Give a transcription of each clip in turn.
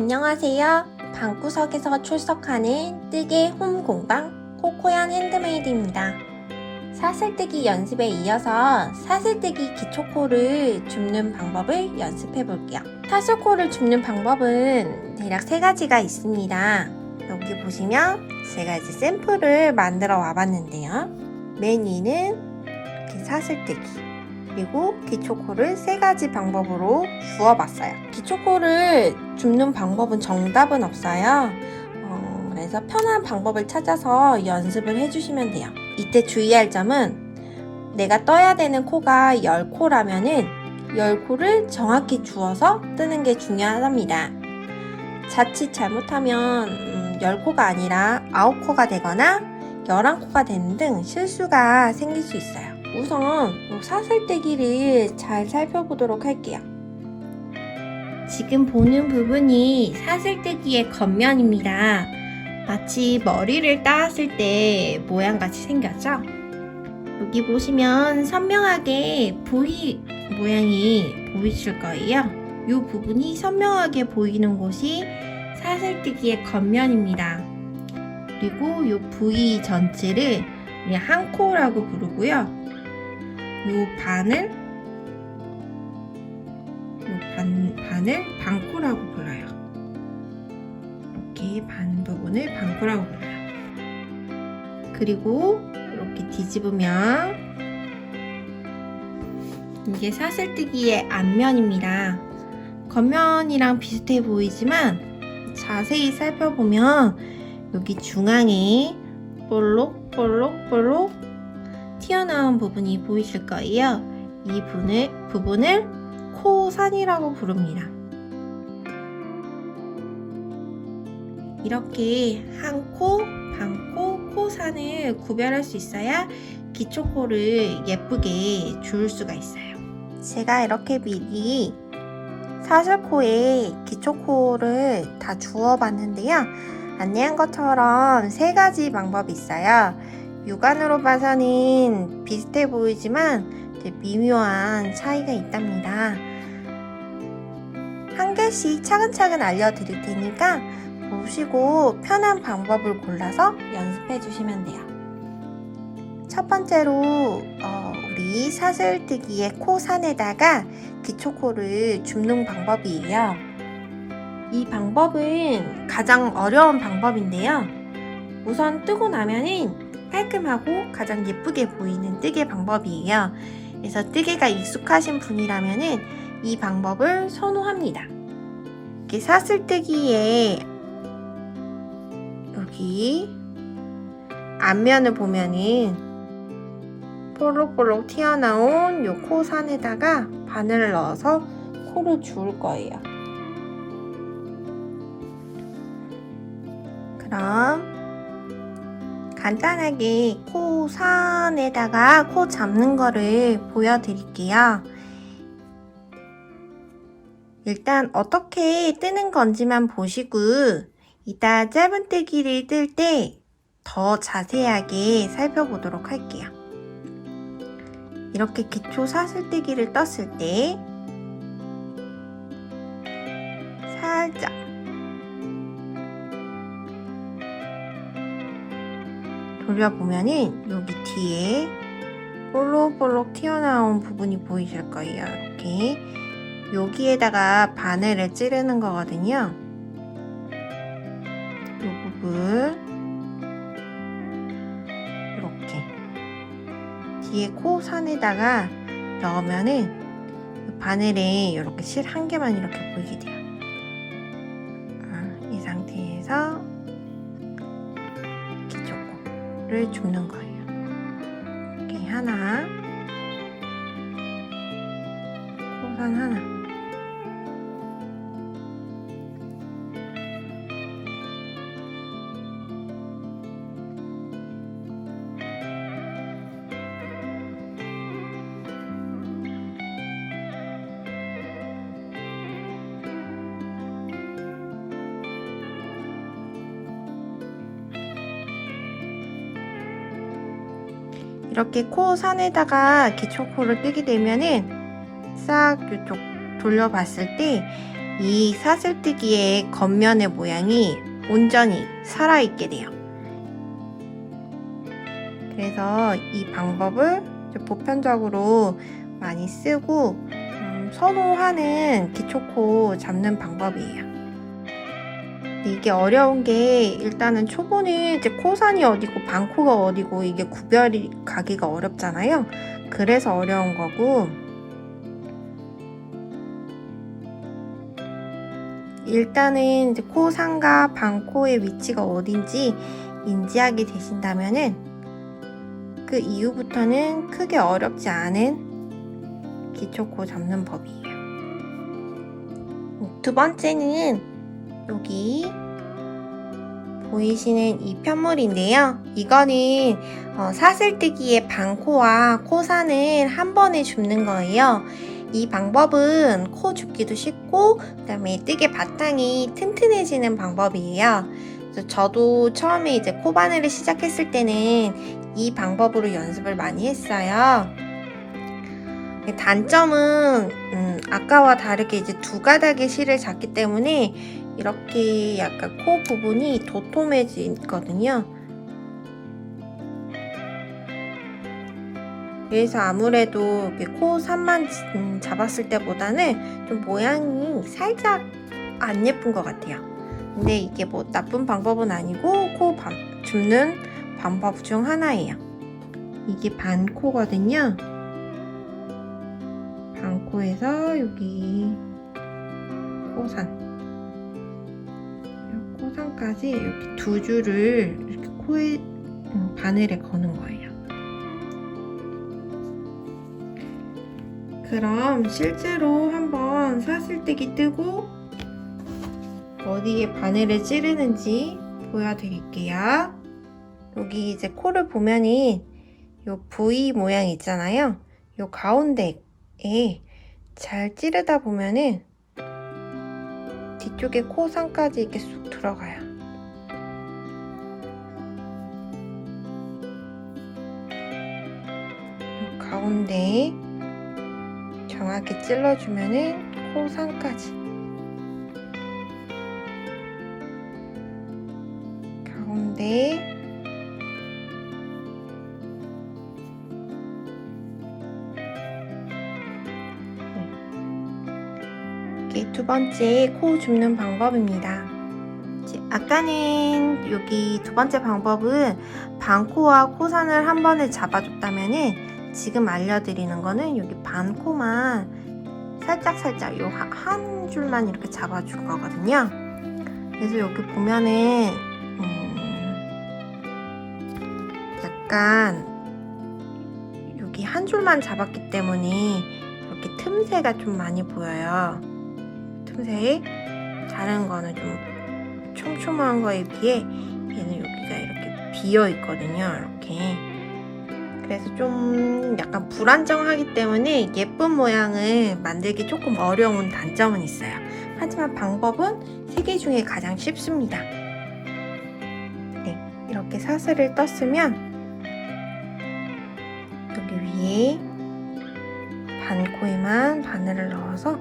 안녕하세요. 방구석에서 출석하는 뜨개 홈 공방 코코얀 핸드메이드입니다. 사슬뜨기 연습에 이어서 사슬뜨기 기초코를 줍는 방법을 연습해 볼게요. 사슬코를 줍는 방법은 대략 세 가지가 있습니다. 여기 보시면 제가 이제 샘플을 만들어 와봤는데요. 맨 위는 이렇게 사슬뜨기. 그리고 기초코를 세 가지 방법으로 주어봤어요. 기초코를 줍는 방법은 정답은 없어요. 어, 그래서 편한 방법을 찾아서 연습을 해주시면 돼요. 이때 주의할 점은 내가 떠야 되는 코가 10코라면은 10코를 정확히 주어서 뜨는 게 중요하답니다. 자칫 잘못하면 음, 10코가 아니라 9코가 되거나 11코가 되는 등 실수가 생길 수 있어요. 우선 사슬뜨기를 잘 살펴보도록 할게요. 지금 보는 부분이 사슬뜨기의 겉면입니다. 마치 머리를 따았을 때 모양같이 생겼죠? 여기 보시면 선명하게 V 모양이 보이실 거예요. 이 부분이 선명하게 보이는 곳이 사슬뜨기의 겉면입니다. 그리고 이 V 전체를 한 코라고 부르고요. 요 반을 요 반, 반을 반코라고 불러요. 이렇게 반 부분을 반코라고 불러요. 그리고 이렇게 뒤집으면 이게 사슬뜨기의 앞면입니다. 겉면이랑 비슷해 보이지만 자세히 살펴보면 여기 중앙에 볼록볼록볼록 튀어나온 부분이 보이실 거예요. 이 부분을, 부분을 코산이라고 부릅니다. 이렇게 한 코, 반 코, 코산을 구별할 수 있어야 기초코를 예쁘게 주울 수가 있어요. 제가 이렇게 미리 사슬코에 기초코를 다 주워 봤는데요. 안내한 것처럼 세 가지 방법이 있어요. 육안으로 봐서는 비슷해 보이지만 미묘한 차이가 있답니다. 한 개씩 차근차근 알려드릴 테니까 보시고 편한 방법을 골라서 연습해 주시면 돼요. 첫 번째로 어, 우리 사슬뜨기의 코 산에다가 기초코를 줍는 방법이에요. 이 방법은 가장 어려운 방법인데요. 우선 뜨고 나면은 깔끔하고 가장 예쁘게 보이는 뜨개 방법이에요. 그래서 뜨개가 익숙하신 분이라면은 이 방법을 선호합니다. 이렇게 사슬뜨기에 여기 앞면을 보면은 볼록볼록 튀어나온 요 코산에다가 바늘을 넣어서 코를 주울 거예요. 그럼 간단하게 코 산에다가 코 잡는 거를 보여드릴게요. 일단 어떻게 뜨는 건지만 보시고 이따 짧은뜨기를 뜰 때 더 자세하게 살펴보도록 할게요. 이렇게 기초 사슬뜨기를 떴을 때 살짝 돌려보면은 여기 뒤에 볼록볼록 튀어나온 부분이 보이실 거예요. 이렇게 여기에다가 바늘을 찌르는 거거든요. 이 부분 이렇게 뒤에 코 산에다가 넣으면은 바늘에 이렇게 실 한 개만 이렇게 보이게 돼요. 줍는 거예요. 이렇게 코 산에다가 기초코를 뜨게 되면은 싹 이쪽 돌려봤을 때 이 사슬뜨기의 겉면의 모양이 온전히 살아있게 돼요. 그래서 이 방법을 보편적으로 많이 쓰고 음, 선호하는 기초코 잡는 방법이에요. 이게 어려운 게 일단은 초보는 이제 코산이 어디고 반코가 어디고 이게 구별이 가기가 어렵잖아요. 그래서 어려운 거고 일단은 이제 코상과 반코의 위치가 어딘지 인지하게 되신다면은 그 이후부터는 크게 어렵지 않은 기초코 잡는 법이에요. 두 번째는 여기 보이시는 이 편물인데요. 이거는 어, 사슬뜨기의 반코와 코산을 한 번에 줍는 거예요. 이 방법은 코 줍기도 쉽고 그다음에 뜨개 바탕이 튼튼해지는 방법이에요. 저도 처음에 이제 코바늘을 시작했을 때는 이 방법으로 연습을 많이 했어요. 단점은 음, 아까와 다르게 이제 두 가닥의 실을 잡기 때문에 이렇게 약간 코 부분이 도톰해지거든요. 그래서 아무래도 코 산만 음, 잡았을 때보다는 좀 모양이 살짝 안 예쁜 것 같아요. 근데 이게 뭐 나쁜 방법은 아니고 코 반, 줍는 방법 중 하나예요. 이게 반코거든요. 반코에서 여기 코산. 코산까지 이렇게 두 줄을 이렇게 코에 음, 바늘에 거는 거예요. 그럼 실제로 한번 사슬뜨기 뜨고 어디에 바늘을 찌르는지 보여드릴게요. 여기 이제 코를 보면은 요 V 모양 있잖아요. 요 가운데에 잘 찌르다 보면은 뒤쪽에 코상까지 이렇게 쑥 들어가요. 요 가운데에 정확히 찔러주면은 코상까지 번째 코 줍는 방법입니다. 아까는 여기 두 번째 방법은 반코와 코산을 한 번에 잡아줬다면은 지금 알려드리는 거는 여기 반코만 살짝살짝 요 한 줄만 이렇게 잡아줄 거거든요. 그래서 여기 보면은 음 약간 여기 한 줄만 잡았기 때문에 이렇게 틈새가 좀 많이 보여요. 틈새 다른 거는 좀 촘촘한 거에 비해 얘는 여기가 이렇게 비어 있거든요. 이렇게. 그래서 좀 약간 불안정하기 때문에 예쁜 모양을 만들기 조금 어려운 단점은 있어요. 하지만 방법은 세 개 중에 가장 쉽습니다. 네, 이렇게 사슬을 떴으면 여기 위에 반코에만 바늘을 넣어서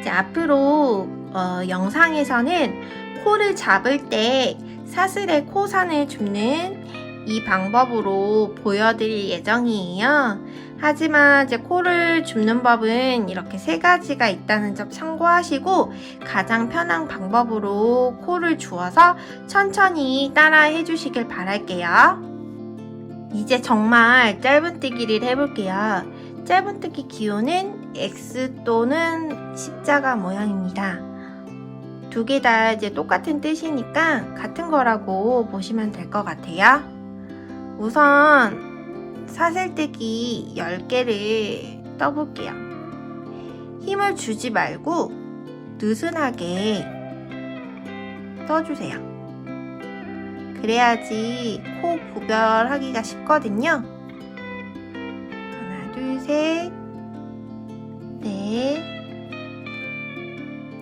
이제 앞으로 어, 영상에서는 코를 잡을 때 사슬에 코산을 줍는 이 방법으로 보여드릴 예정이에요. 하지만 이제 코를 줍는 법은 이렇게 세 가지가 있다는 점 참고하시고 가장 편한 방법으로 코를 주어서 천천히 따라 해주시길 바랄게요. 이제 정말 짧은뜨기를 해볼게요. 짧은뜨기 기호는 X 또는 십자가 모양입니다. 두 개 다 이제 똑같은 뜻이니까 같은 거라고 보시면 될 것 같아요. 우선 사슬뜨기 10개를 떠볼게요. 힘을 주지 말고 느슨하게 떠주세요. 그래야지 코 구별하기가 쉽거든요. 하나, 둘, 셋, 넷,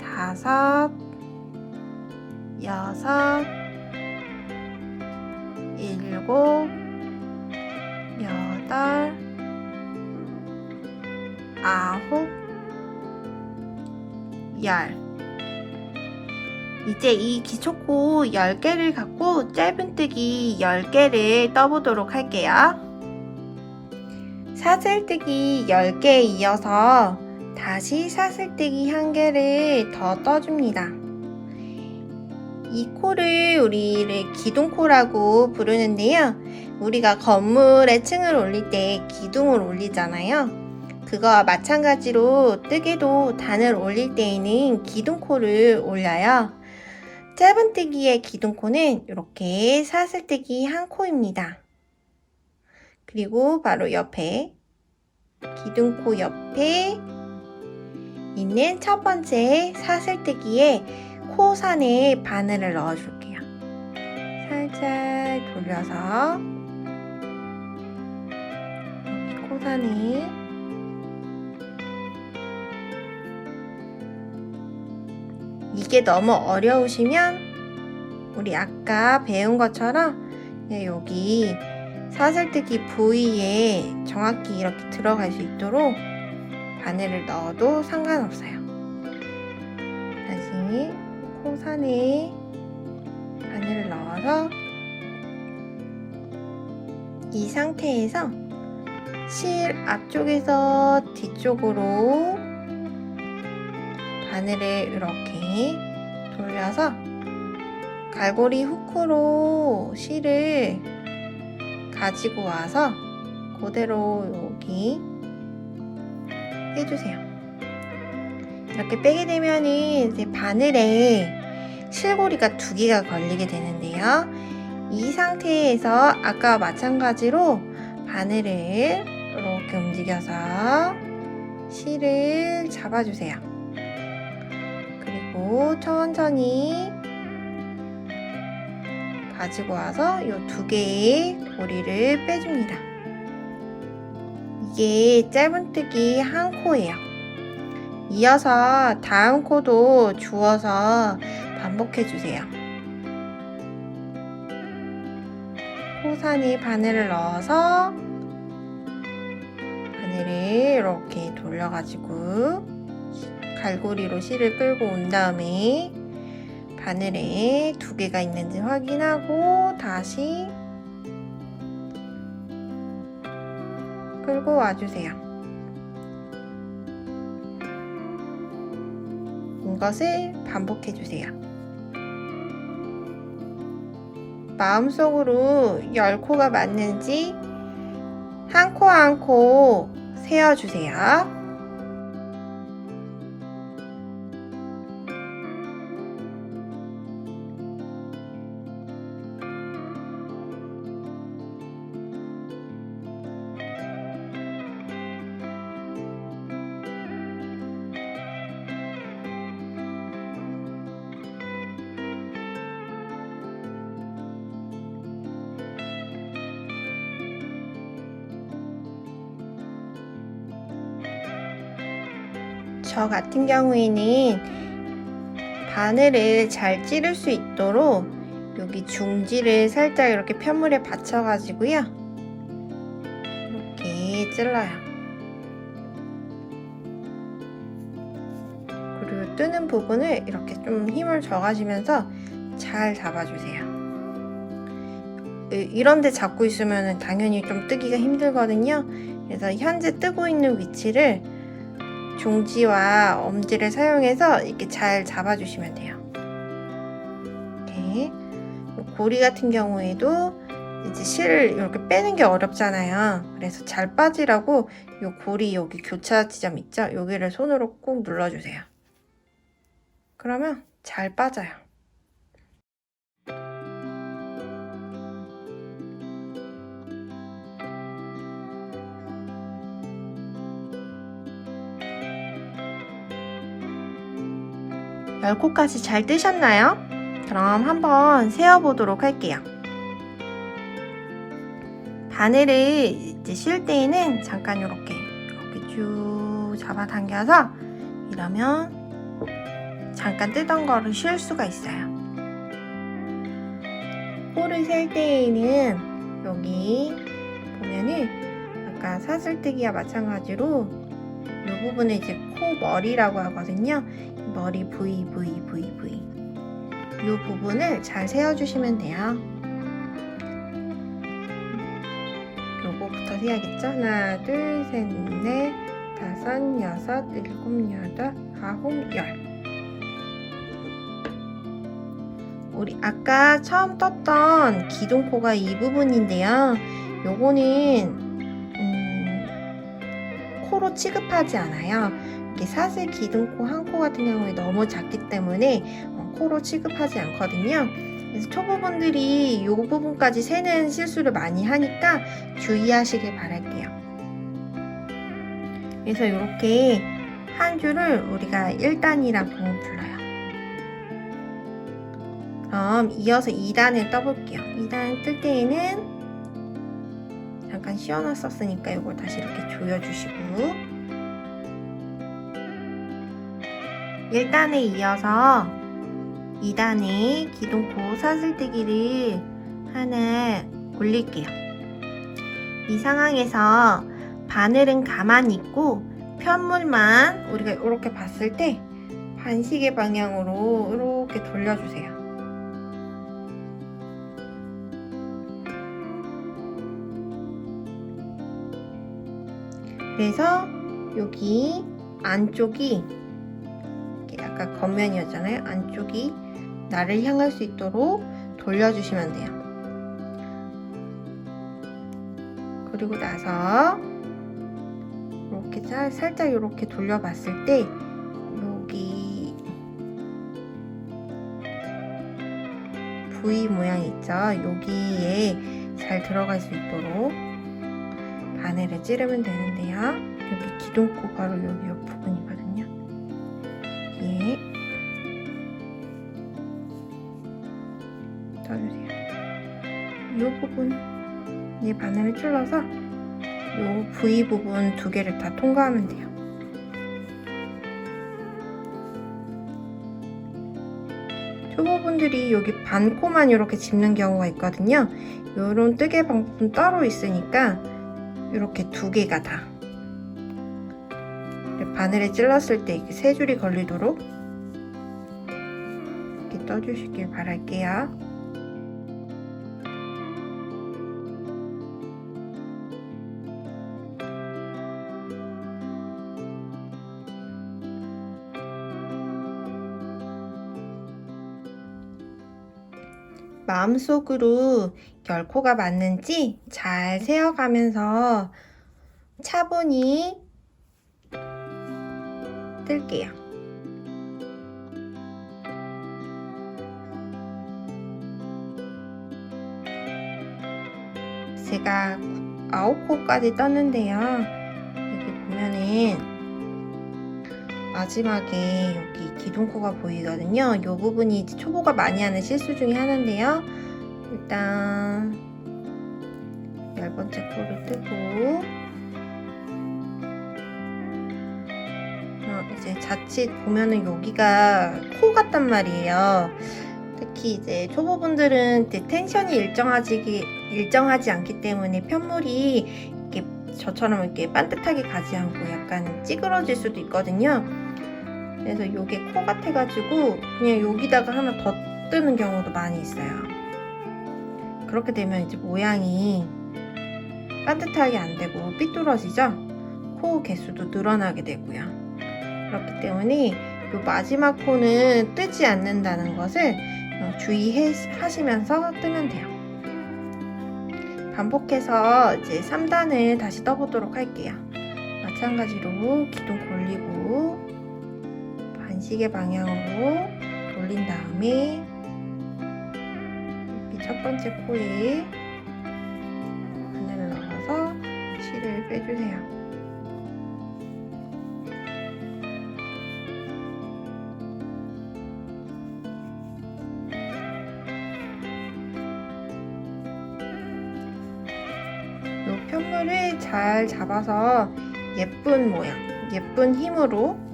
다섯, 여섯, 일곱, 여덟, 아홉, 열. 이제 이 기초코 10개를 갖고 짧은뜨기 10개를 떠보도록 할게요. 사슬뜨기 10개에 이어서 다시 사슬뜨기 1개를 더 떠줍니다. 이 코를 우리를 기둥코라고 부르는데요. 우리가 건물에 층을 올릴 때 기둥을 올리잖아요. 그거와 마찬가지로 뜨개도 단을 올릴 때에는 기둥코를 올려요. 짧은뜨기의 기둥코는 이렇게 사슬뜨기 한 코입니다. 그리고 바로 옆에 기둥코 옆에 있는 첫 번째 사슬뜨기에 코산에 바늘을 넣어줄게요. 살짝 돌려서 코산에 이게 너무 어려우시면 우리 아까 배운 것처럼 여기 사슬뜨기 부위에 정확히 이렇게 들어갈 수 있도록 바늘을 넣어도 상관없어요. 다시 코산에 바늘을 넣어서 이 상태에서 실 앞쪽에서 뒤쪽으로 바늘을 이렇게 돌려서 갈고리 후크로 실을 가지고 와서 그대로 여기 빼주세요. 이렇게 빼게 되면은 이제 바늘에 실고리가 두 개가 걸리게 되는데요. 이 상태에서 아까 마찬가지로 바늘을 이렇게 움직여서 실을 잡아주세요. 그리고 천천히 가지고 와서 이 두 개의 고리를 빼줍니다. 이게 짧은뜨기 한 코예요. 이어서 다음 코도 주워서 반복해 주세요. 코산에 바늘을 넣어서 바늘을 이렇게 돌려가지고 갈고리로 실을 끌고 온 다음에 바늘에 두 개가 있는지 확인하고 다시 끌고 와주세요. 이것을 반복해 주세요. 마음속으로 열 코가 맞는지 한 코 한 코 세어 주세요. 저 같은 경우에는 바늘을 잘 찌를 수 있도록 여기 중지를 살짝 이렇게 편물에 받쳐가지고요. 이렇게 찔러요. 그리고 뜨는 부분을 이렇게 좀 힘을 줘가시면서 잘 잡아주세요. 이- 이런데 잡고 있으면 당연히 좀 뜨기가 힘들거든요. 그래서 현재 뜨고 있는 위치를 종지와 엄지를 사용해서 이렇게 잘 잡아주시면 돼요. 이렇게 고리 같은 경우에도 이제 실을 이렇게 빼는 게 어렵잖아요. 그래서 잘 빠지라고 이 고리 여기 교차 지점 있죠? 여기를 손으로 꾹 눌러주세요. 그러면 잘 빠져요. 열 코까지 잘 뜨셨나요? 그럼 한번 세어보도록 할게요. 바늘을 이제 쉴 때에는 잠깐 이렇게 이렇게 쭉 잡아당겨서 이러면 잠깐 뜨던 거를 쉴 수가 있어요. 코를 셀 때에는 여기 보면은 아까 사슬뜨기와 마찬가지로 이 부분을 이제 코 머리라고 하거든요. 머리 V V V V 이 부분을 잘 세워주시면 돼요. 요거부터 세야겠죠? 하나, 둘, 셋, 넷, 다섯, 여섯, 일곱, 여덟, 아홉, 열. 우리 아까 처음 떴던 기둥코가 이 부분인데요. 요거는 음, 코로 취급하지 않아요. 이렇게 사슬 기둥코 한코 같은 경우에 너무 작기 때문에 어, 코로 취급하지 않거든요. 그래서 초보분들이 이 부분까지 세는 실수를 많이 하니까 주의하시길 바랄게요. 그래서 이렇게 한 줄을 우리가 1단이라고 불러요. 그럼 이어서 2단을 떠볼게요. 2단 뜰 때에는 잠깐 씌워놨었으니까 이걸 다시 이렇게 조여주시고 1단에 이어서 2단에 기둥코 사슬뜨기를 하나 올릴게요. 이 상황에서 바늘은 가만히 있고 편물만 우리가 이렇게 봤을 때 반시계 방향으로 이렇게 돌려주세요. 그래서 여기 안쪽이 겉면이었잖아요. 안쪽이 나를 향할 수 있도록 돌려주시면 돼요. 그리고 나서 이렇게 살- 살짝 이렇게 돌려봤을 때 여기 V 모양 있죠? 여기에 잘 들어갈 수 있도록 바늘을 찌르면 되는데요. 여기 기둥코 바로 여기 옆 부분 이 부분에 바늘을 찔러서 이 V 부분 두 개를 다 통과하면 돼요. 초보분들이 여기 반코만 이렇게 짚는 경우가 있거든요. 이런 뜨개 방법은 따로 있으니까 이렇게 두 개가 다 바늘에 찔렀을 때 이렇게 세 줄이 걸리도록 이렇게 떠주시길 바랄게요. 마음속으로 열코가 맞는지 잘 세어가면서 차분히 뜰게요. 제가 아홉 코까지 떴는데요. 마지막에 여기 기둥코가 보이거든요. 이 부분이 초보가 많이 하는 실수 중에 하나인데요. 일단 열 번째 코를 뜨고 어, 이제 자칫 보면은 여기가 코 같단 말이에요. 특히 이제 초보분들은 텐션이 일정하지 일정하지 않기 때문에 편물이 이렇게 저처럼 이렇게 반듯하게 가지 않고 약간 찌그러질 수도 있거든요. 그래서 이게 코 같아가지고 그냥 여기다가 하나 더 뜨는 경우도 많이 있어요. 그렇게 되면 이제 모양이 반듯하게 안 되고 삐뚤어지죠? 코 개수도 늘어나게 되고요. 그렇기 때문에 이 마지막 코는 뜨지 않는다는 것을 어, 주의하시면서 뜨면 돼요. 반복해서 이제 3단을 다시 떠보도록 할게요. 마찬가지로 기둥 골리고 반시계 방향으로 돌린 다음에 여기 첫 번째 코에 바늘을 넣어서 실을 빼주세요. 이 편물을 잘 잡아서 예쁜 모양, 예쁜 힘으로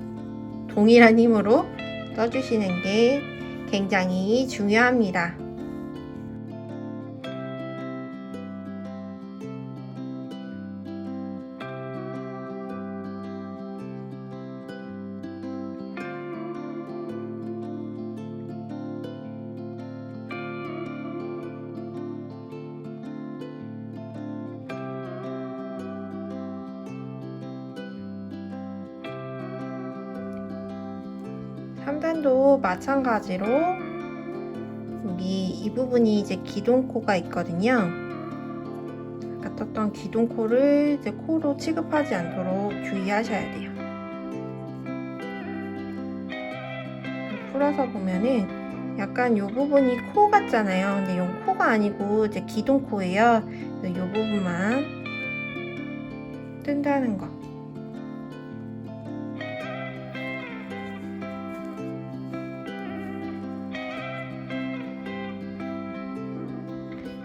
동일한 힘으로 떠주시는 게 굉장히 중요합니다. 소세미도 마찬가지로 여기 이 부분이 이제 기둥코가 있거든요. 아까 떴던 기둥코를 이제 코로 취급하지 않도록 주의하셔야 돼요. 풀어서 보면은 약간 이 부분이 코 같잖아요. 근데 이건 코가 아니고 이제 기둥코예요. 이 부분만 뜬다는 거.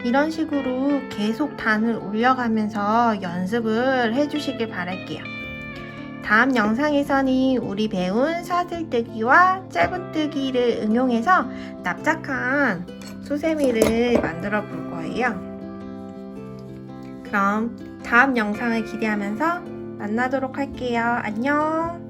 이런 식으로 계속 단을 올려가면서 연습을 해주시길 바랄게요. 다음 영상에서는 우리 배운 사슬뜨기와 짧은뜨기를 응용해서 납작한 소세미를 만들어 볼 거예요. 그럼 다음 영상을 기대하면서 만나도록 할게요. 안녕!